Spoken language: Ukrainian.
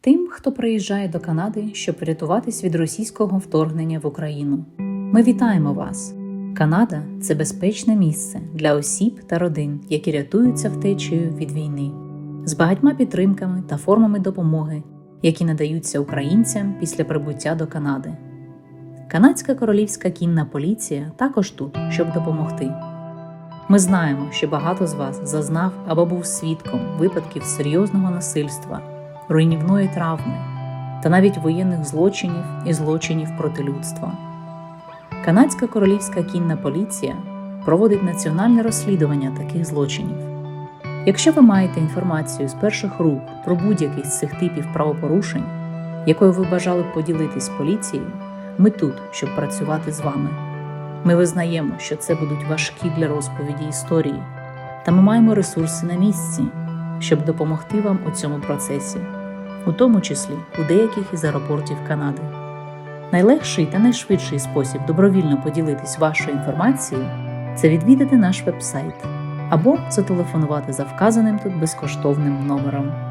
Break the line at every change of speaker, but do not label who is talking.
тим, хто приїжджає до Канади, щоб врятуватись від російського вторгнення в Україну. Ми вітаємо вас! Канада це безпечне місце для осіб та родин, які рятуються втечею від війни, з багатьма підтримками та формами допомоги, які надаються українцям після прибуття до Канади. Канадська королівська кінна поліція також тут, щоб допомогти. Ми знаємо, що багато з вас зазнав або був свідком випадків серйозного насильства, руйнівної травми та навіть воєнних злочинів і злочинів проти людства. Канадська королівська кінна поліція проводить національне розслідування таких злочинів. Якщо ви маєте інформацію з перших рук про будь-який з цих типів правопорушень, якою ви бажали б поділитись з поліцією, ми тут, щоб працювати з вами. Ми визнаємо, що це будуть важкі для розповіді історії, та ми маємо ресурси на місці, щоб допомогти вам у цьому процесі, у тому числі у деяких із аеропортів Канади. Найлегший та найшвидший спосіб добровільно поділитись вашою інформацією це відвідати наш вебсайт або зателефонувати за вказаним тут безкоштовним номером.